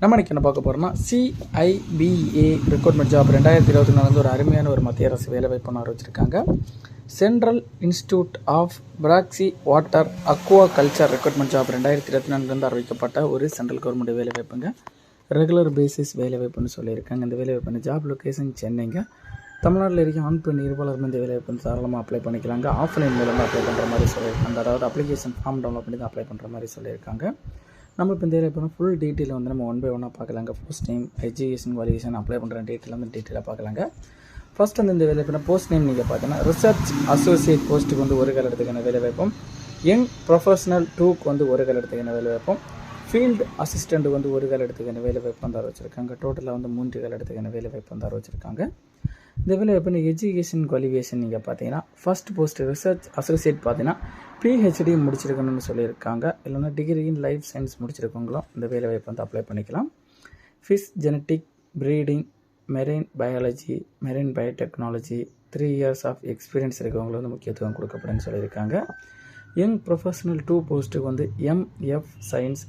நம்ம இன்றைக்கி என்ன பார்க்க போகிறோம்னா சிஐபிஏ ரெக்ரூட்மெண்ட் ஜாப் ரெண்டாயிரத்தி இருபத்தி நாலு ஒரு அருமையான ஒரு மத்திய அரசு வேலைவாய்ப்பு ஆரம்பிச்சிருக்காங்க central institute of brackish water aquaculture recruitment job ரெண்டாயிரத்தி இருபத்தி நாலுலேருந்து அறிவிக்கப்பட்ட ஒரு சென்ட்ரல் கவர்மெண்ட் வேலைவாய்ப்புங்க ரெகுலர் பேசிஸ் வேலைவாய்ப்புன்னு சொல்லியிருக்காங்க. இந்த வேலைவாய்ப்பு ஜாப் லொக்கேஷன் சென்னைங்க. தமிழ்நாட்டில் இருக்க ஆண் பெண் இருபாளர் இந்த வேலைவாய்ப்பு தாராளமாக அப்ளை பண்ணிக்கலாங்க. ஆஃப்லைன் மூலமாக அப்ளை பண்ணுற மாதிரி சொல்லியிருக்காங்க. அதாவது அப்ளிகேஷன் ஃபார்ம் டவுன்லோட் பண்ணி தான் அப்ளை பண்ணுற மாதிரி சொல்லியிருக்காங்க. நம்ம இப்போ இந்த இப்போ ஃபுல் டீட்டெயில் வந்து நம்ம ஒன் பை ஒன்னாக பார்க்கலாங்க. First name education qualification apply பண்ணுற டீட்டெயில் வந்து டீட்டெயிலாக பார்க்கலாங்க. ஃபர்ஸ்ட் வந்து இந்த வேலைவாய்ப்பு போஸ்ட் நேம் நீங்கள் பார்த்தீங்கன்னா ரிசர்ச் அசோசியேட் போஸ்ட்டுக்கு வந்து ஒரு கால வேலை வேலைவாய்ப்பும் யங் ப்ரொஃபஷனல் டூக்கு வந்து ஒரு கால வேலை வேலைவாய்ப்பும் ஃபீல்டு அசிஸ்டண்ட்டுக்கு வந்து ஒரு கால இடத்துக்கான வேலைவாய்ப்பு வந்து வச்சுருக்காங்க. டோட்டலாக வந்து மூன்று கால இடத்துக்கான வேலைவாய்ப்பு வந்து வச்சுருக்காங்க. இந்த வேலைவாய்ப்பு எஜுகேஷன் குவாலிஃபிகேஷன் நீங்கள் பார்த்தீங்கன்னா ஃபர்ஸ்ட் போஸ்ட் ரிசர்ச் அசோசியேட் பார்த்தீங்கன்னா பிஹெச்டி முடிச்சிருக்கணும்னு சொல்லியிருக்காங்க. இல்லைன்னா டிகிரி இன் லைஃப் சயின்ஸ் முடிச்சிருக்கவங்களும் இந்த வேலைவாய்ப்பு வந்து அப்ளை பண்ணிக்கலாம். Fish genetic breeding marine biology marine biotechnology three years of experience இருக்கவங்களுக்கு வந்து முக்கியத்துவம் கொடுக்கப்படுன்னு சொல்லியிருக்காங்க. யங் ப்ரொஃபஷனல் டூ போஸ்ட்டுக்கு வந்து எம்எஃப் சயின்ஸ்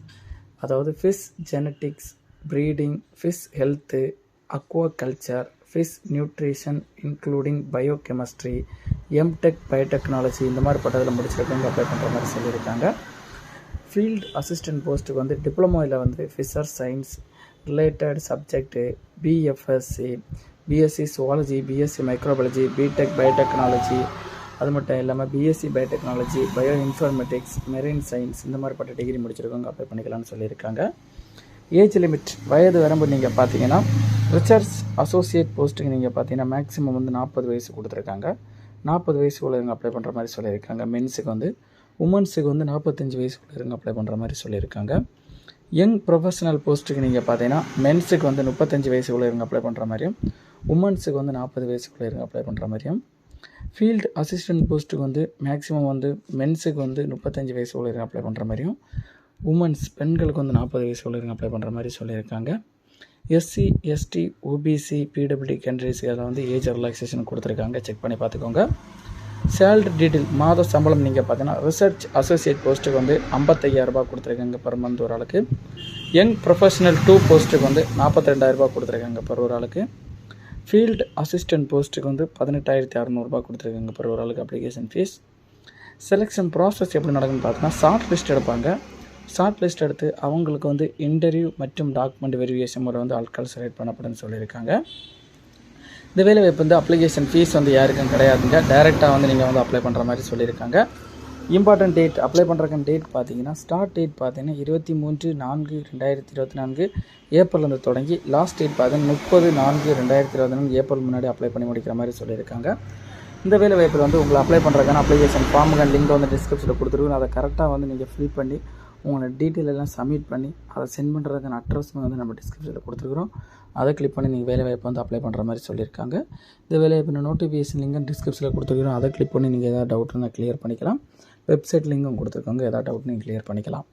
அதாவது fish genetics breeding fish health aqua culture fish nutrition including biochemistry MTech biotechnology இந்த மாதிரி பட்டதில் முடிச்சிருக்கவங்க அப்ளை பண்ணுற மாதிரி சொல்லியிருக்காங்க. ஃபீல்ட் அசிஸ்டன்ட் போஸ்ட்டுக்கு வந்து டிப்ளமோவில் வந்து fisher science related subject BFSc BSc zoology BSc microbiology BTech biotechnology அது மட்டும் இல்லாமல் BSc biotechnology bioinformatics marine science இந்த மாதிரிப்பட்ட டிகிரி முடிச்சிருக்கவங்க அப்ளை பண்ணிக்கலாம்னு சொல்லியிருக்காங்க. ஏஜ் லிமிட் வயது வரம்பு நீங்கள் பார்த்தீங்கன்னா ரிசர்ச் அசோசியேட் போஸ்ட்டுக்கு நீங்கள் பார்த்தீங்கன்னா மேக்ஸிமம் வந்து நாற்பது வயசு கொடுத்துருக்காங்க. நாற்பது வயசு உள்ளவங்க அப்ளை பண்ணுற மாதிரி சொல்லியிருக்காங்க. மென்ஸுக்கு வந்து உமன்ஸுக்கு வந்து நாற்பத்தஞ்சு வயசு உள்ளவங்க அப்ளை பண்ணுற மாதிரி சொல்லியிருக்காங்க. யங் ப்ரொஃபஷனல் போஸ்ட்டுக்கு நீங்கள் பார்த்தீங்கன்னா மென்ஸுக்கு வந்து முப்பத்தஞ்சு வயசு உள்ளவங்க அப்ளை பண்ணுற மாதிரியும் உமன்ஸுக்கு வந்து நாற்பது வயசு உள்ளவங்க அப்ளை பண்ணுற மாதிரியும் ஃபீல்டு அசிஸ்டன்ட் போஸ்ட்டுக்கு வந்து மேக்ஸிமம் வந்து மென்ஸுக்கு வந்து முப்பத்தஞ்சு வயசு உள்ளவங்க அப்ளை பண்ணுற மாதிரியும் உமன்ஸ் பெண்களுக்கு வந்து நாற்பது வயசு உள்ளவங்க அப்ளை பண்ணுற மாதிரி சொல்லியிருக்காங்க. எஸ்சி எஸ்டி ஓபிசி பிடபிள்யூடி கேண்டிடேட்ஸ்க்கு அதில் வந்து ஏஜ் ரிலாக்ஸேஷன் கொடுத்துருக்காங்க. செக் பண்ணி பார்த்துக்கோங்க. சேலரி டீட்டெயில் மாத சம்பளம் நீங்கள் பார்த்தீங்கன்னா ரிசர்ச் அசோசியேட் போஸ்ட்டுக்கு வந்து ஐம்பத்தையாயிரரூபா கொடுத்துருக்காங்க பர் மந்த் ஒரு ஆளுக்கு. யங் ப்ரொஃபஷனல் டூ போஸ்ட்டுக்கு வந்து நாற்பத்தி ரெண்டாயிரரூபா கொடுத்துருக்காங்க பர் ஒரு ஆளுக்கு. ஃபீல்டு அசிஸ்டன்ட் போஸ்ட்டுக்கு வந்து பதினெட்டாயிரத்தி அறநூறுபா கொடுத்துருக்காங்க பர் ஒரு ஆளுக்கு அப்ளிகேஷன் ஃபீஸ் செலெக்ஷன் ப்ராசஸ் எப்படி நடக்குன்னு பார்த்தீங்கன்னா ஷார்ட் லிஸ்ட் எடுப்பாங்க. ஷார்ட் லிஸ்ட் எடுத்து அவங்களுக்கு வந்து இன்டர்வியூ மற்றும் டாக்குமெண்ட் வெரிஃபிகேஷன் முறை வந்து ஆட்கள் செலக்ட் பண்ணப்படுன்னு சொல்லியிருக்காங்க. இந்த வேலைவாய்ப்பு வந்து அப்ளிகேஷன் ஃபீஸ் வந்து யாருக்கும் கிடையாதுங்க. டைரெக்டாக வந்து நீங்கள் வந்து அப்ளை பண்ணுற மாதிரி சொல்லியிருக்காங்க. இம்பார்ட்டன்ட் டேட் அப்ளை பண்ணுறக்கான டேட் பார்த்தீங்கன்னா ஸ்டார்ட் டேட் பார்த்தீங்கன்னா இருபத்தி மூன்று நான்கு ரெண்டாயிரத்தி இருபத்தி நான்கு ஏப்ரல்லேருந்து தொடங்கி லாஸ்ட் டேட் பார்த்தீங்கன்னா முப்பது நான்கு ரெண்டாயிரத்தி இருபத்தி நான்கு ஏப்ரல் முன்னாடி அப்ளை பண்ணி முடிக்கிற மாதிரி சொல்லியிருக்காங்க. இந்த வேலை வாய்ப்பில் வந்து உங்களை அப்ளை பண்ணுறதுக்கான அப்ளிகேஷன் ஃபார்முக்கான லிங்க் வந்து டிஸ்கிரிப்ஷனில் கொடுத்துருக்கோம். அதை கரெக்டாக வந்து நீங்கள் ஃபில் பண்ணி உங்களோட டீட்டெயில் எல்லாம் சப்மிட் பண்ணி அதை சென்ட் பண்ணுறதுக்கான அட்ரஸ் வந்து நம்ம டிஸ்கிரிப்ஷனில் கொடுத்துருக்குறோம். அதை கிளிக் பண்ணி நீங்கள் வேலை வாய்ப்பு வந்து அப்ளை பண்ணுற மாதிரி சொல்லியிருக்காங்க. இந்த வேலை வாய்ப்பு நோட்டிஃபிகேஷன் லிங்க் டிஸ்கிரிப்ஷனில் கொடுத்துருக்குறோம். அதை கிளிக் பண்ணி நீங்கள் எதாவது டவுட் இருந்தால் கிளியர் பண்ணிக்கலாம். வெப்சைட் லிங்கும் கொடுத்துருக்காங்க எதாவது டவுட் நீங்கள் கிளியர் பண்ணிக்கலாம்.